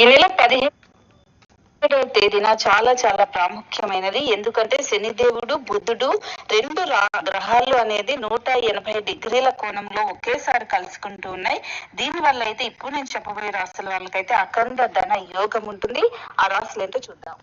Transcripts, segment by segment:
ఈ నెల పదిహేడవ తేదీన చాలా చాలా ప్రాముఖ్యమైనది. ఎందుకంటే శనిదేవుడు బుద్ధుడు రెండు గ్రహాలు అనేది నూట ఎనభై డిగ్రీల కోణంలో ఒకేసారి కలుసుకుంటూ ఉన్నాయి. దీని వల్ల అయితే ఇప్పుడు నేను చెప్పబోయే రాశుల వాళ్ళకైతే అఖండ ధన యోగం ఉంటుంది. ఆ రాశులు ఏంటో చూద్దాం.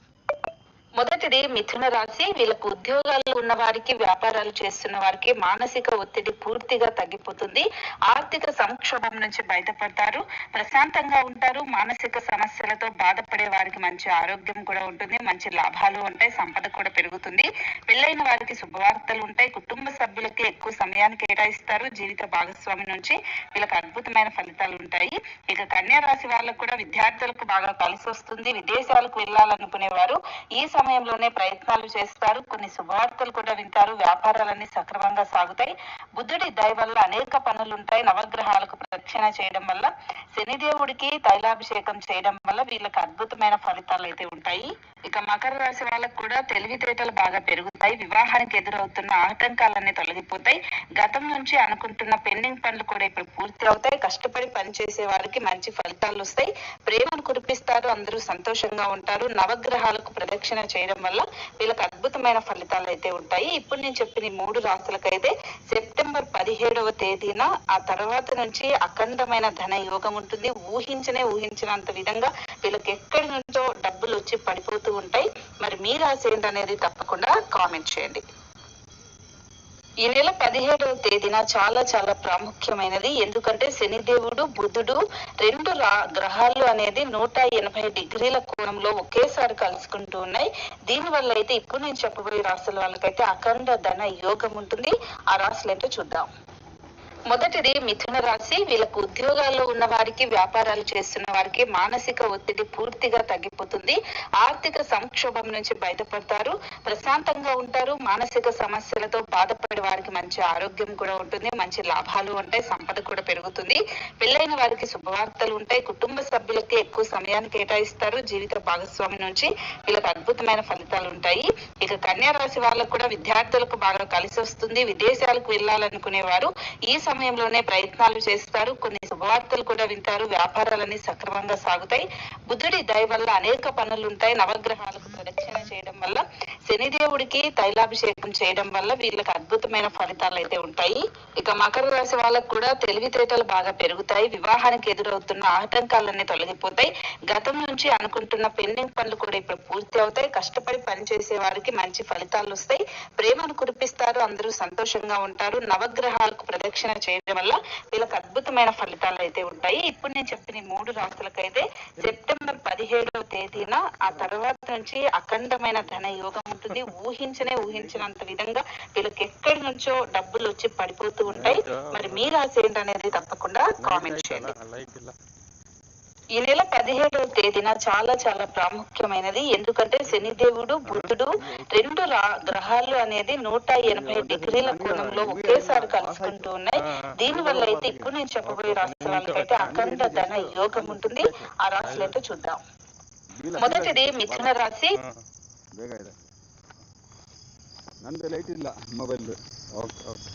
మొదటిది మిథున రాశి. వీళ్ళకు ఉద్యోగాలు ఉన్న వారికి వ్యాపారాలు చేస్తున్న వారికి మానసిక ఒత్తిడి పూర్తిగా తగ్గిపోతుంది. ఆర్థిక సంక్షోభం నుంచి బయటపడతారు. ప్రశాంతంగా ఉంటారు. మానసిక సమస్యలతో బాధపడే వారికి మంచి ఆరోగ్యం కూడా ఉంటుంది. మంచి లాభాలు ఉంటాయి. సంపద కూడా పెరుగుతుంది. పెళ్ళైన వారికి శుభవార్తలు ఉంటాయి. కుటుంబ సభ్యులకి ఎక్కువ సమయాన్ని కేటాయిస్తారు. జీవిత భాగస్వామి నుంచి వీళ్ళకి అద్భుతమైన ఫలితాలు ఉంటాయి. ఇక కన్యా రాశి వాళ్ళకు కూడా విద్యార్థులకు బాగా కలిసి వస్తుంది. విదేశాలకు వెళ్ళాలనుకునే వారు ఈ సమయంలోనే ప్రయత్నాలు చేస్తారు. కొన్ని శుభవార్తలు కూడా వింటారు. వ్యాపారాలన్నీ సక్రమంగా సాగుతాయి. బుద్ధుడి దయ వల్ల అనేక పనులు ఉంటాయి నవగ్రహాలకు ప్రదక్షిణ చేయడం వల్ల శనిదేవుడికి తైలాభిషేకం చేయడం వల్ల వీళ్ళకి అద్భుతమైన ఫలితాలు అయితే ఉంటాయి. ఇక మకర రాశి వాళ్ళకు కూడా తెలివితేటలు బాగా పెరుగుతాయి. వివాహానికి ఎదురవుతున్న ఆటంకాలన్నీ తొలగిపోతాయి. గతం నుంచి అనుకుంటున్న పెండింగ్ పనులు కూడా ఇప్పుడు పూర్తి అవుతాయి. కష్టపడి పనిచేసే వారికి మంచి ఫలితాలు వస్తాయి. ప్రేమను కురిపిస్తారు. అందరూ సంతోషంగా ఉంటారు. నవగ్రహాలకు ప్రదక్షిణ చేయడం వల్ల వీళ్ళకి అద్భుతమైన ఫలితాలు అయితే ఉంటాయి. ఇప్పుడు నేను చెప్పిన మూడు రాశులకైతే సెప్టెంబర్ పదిహేడవ తేదీన ఆ తర్వాత నుంచి అఖండమైన ధన యోగం ఉంటుంది. ఊహించనే ఊహించినంత విధంగా వీళ్ళకి ఎక్కడి నుంచో డబ్బులు వచ్చి పడిపోతూ ఉంటాయి. మరి మీ రాశి ఏంటనేది తప్పకుండా కామెంట్ చేయండి. ఈ నెల పదిహేడవ తేదీన చాలా చాలా ప్రాముఖ్యమైనది. ఎందుకంటే శనిదేవుడు బుధుడు రెండు రా- గ్రహాలు అనేది నూట ఎనభై డిగ్రీల కోణంలో ఒకేసారి కలుసుకుంటూ ఉన్నాయి. దీని వల్ల అయితే ఇప్పుడు నేను చెప్పబోయే రాశుల వాళ్ళకైతే అఖండ ధన యోగం ఉంటుంది. ఆ రాశులు ఏంటో చూద్దాం. మొదటిది మిథున రాశి. వీళ్ళకు ఉద్యోగాల్లో ఉన్న వారికి వ్యాపారాలు చేస్తున్న వారికి మానసిక ఒత్తిడి పూర్తిగా తగ్గిపోతుంది. ఆర్థిక సంక్షోభం నుంచి బయటపడతారు. ప్రశాంతంగా ఉంటారు. మానసిక సమస్యలతో బాధపడే వారికి మంచి ఆరోగ్యం కూడా ఉంటుంది. మంచి లాభాలు ఉంటాయి. సంపద కూడా పెరుగుతుంది. పెళ్ళైన వారికి శుభవార్తలు ఉంటాయి. కుటుంబ సభ్యులకి ఎక్కువ సమయాన్ని కేటాయిస్తారు. జీవిత భాగస్వామి నుంచి వీళ్ళకి అద్భుతమైన ఫలితాలు ఉంటాయి. ఇక కన్యా రాశి వాళ్ళకు కూడా విద్యార్థులకు బాగా కలిసి వస్తుంది విదేశాలకు వెళ్ళాలనుకునే వారు ఈ సమయంలోనే ప్రయత్నాలు చేస్తారు. కొన్ని శుభవార్తలు కూడా వింటారు. వ్యాపారాలన్నీ సక్రమంగా సాగుతాయి. బుద్ధుడి దయ వల్ల అనేక పనులు ఉంటాయి నవగ్రహాలకు ప్రదక్షిణ చేయడం వల్ల శనిదేవుడికి తైలాభిషేకం చేయడం వల్ల వీళ్ళకి అద్భుతమైన ఫలితాలు అయితే ఉంటాయి. ఇక మకర రాశి వాళ్ళకు కూడా తెలివితేటలు బాగా పెరుగుతాయి. వివాహానికి ఎదురవుతున్న ఆటంకాలన్నీ తొలగిపోతాయి. గతం నుంచి అనుకుంటున్న పెండింగ్ పనులు కూడా ఇప్పుడు పూర్తి అవుతాయి. కష్టపడి పనిచేసే వారికి మంచి ఫలితాలు వస్తాయి. ప్రేమను కురిపిస్తారు. అందరూ సంతోషంగా ఉంటారు. నవగ్రహాలకు ప్రదక్షిణ చేయడం వల్ల వీళ్ళకి అద్భుతమైన ఫలితాలు అయితే ఉంటాయి. ఇప్పుడు నేను చెప్పిన మూడు రాసులకైతే సెప్టెంబర్ పదిహేడవ తేదీన ఆ తర్వాత నుంచి అఖండమైన ధన యోగం ఉంటుంది. ఊహించనే ఊహించినంత విధంగా వీళ్ళకి ఎక్కడి నుంచో డబ్బులు వచ్చి పడిపోతూ ఉంటాయి. మరి మీ రాసి ఏంటనేది తప్పకుండా కామెంట్ చేయండి. ఈ నెల పదిహేడవ తేదీన చాలా చాలా ప్రాముఖ్యమైనది ఎందుకంటే శనిదేవుడు బుధుడు రెండు రా- గ్రహాలు అనేది నూట ఎనభై డిగ్రీల కోణంలో ఒకేసారి కలుసుకుంటూ ఉన్నాయి దీని వల్ల అయితే ఇప్పుడు నేను చెప్పబోయే రాశుల వాళ్ళకైతే అఖండ ధన యోగం ఉంటుంది ఆ రాశులు ఏంటో చూద్దాం మొదటిది మిథున రాశి ಹಾ, ಬೇಗ ಇದೆ ನಂದು ಲೈಟ್ ಇಲ್ಲ ಮೊಬೈಲ್ ಓಕೆ ಓಕೆ